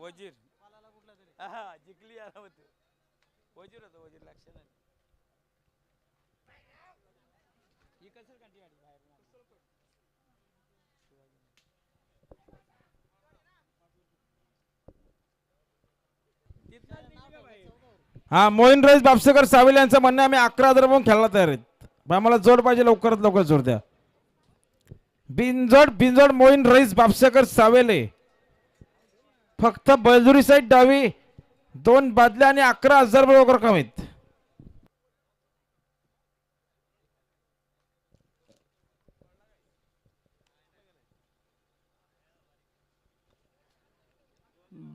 वजीर. हा जिंकली आला होते. वजीर होता वजीर लक्ष नाही ही काढली गाडी बाहेर? हा मोईन रईस बापसेकर सावेल यांचं म्हणणं आम्ही अकरा हजार पण खेळायला तयार आहेत. पण आम्हाला जोड पाहिजे लवकरात लवकर जोड द्या. बिनजोड बिनजोड मोईन रईस बापसेकर सावेले फक्त बलजुरी साईड डावी दोन बादल्या आणि अकरा हजार बरोबर कमीत.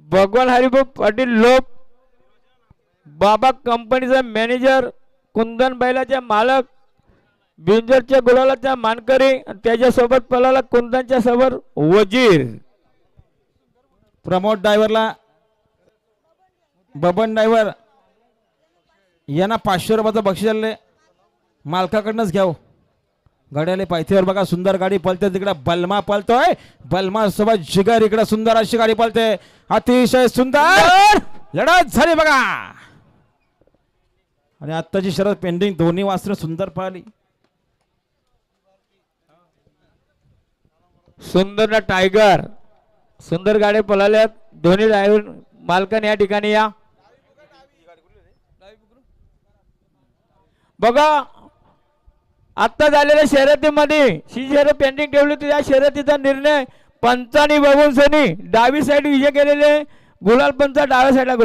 भगवान हरिभाऊ पाटील लोक बाबा कंपनीचा मॅनेजर कुंदन बैलाचे मालक बिंजरच्या गुलालाचा मानकरी आणि त्याच्यासोबत पलाला कुंदनच्या सोबत वजीर. प्रमोद ड्रायव्हरला बबन ड्रायव्हर यांना पाचशे रुपयाचं बक्षीस आले मालकाकडनंच घ्याव. गाड्याले पायथ्यावर बघा सुंदर गाडी पळते तिकडे. बलमा पळतोय बलमा सोबत जिगर इकडे सुंदर अशी गाडी पळते अतिशय सुंदर! लढत झाली बघा. आणि आत्ताची शरद पेंडिंग दोन्ही वास्त्र सुंदर पाहिली. सुंदर टायगर सुंदर गाड्या पळाल्यात. दोन्ही ड्रायव्हर मालकाने या ठिकाणी या. बघा आत्ता झालेल्या शर्यतीमध्ये ही शर्यत पेंटिंग ठेवली होती या शर्यतीचा निर्णय पंचानी बघून सनी डावी साईड विजय केलेले गुलाल पंचा डाव्या साईडला गुलाल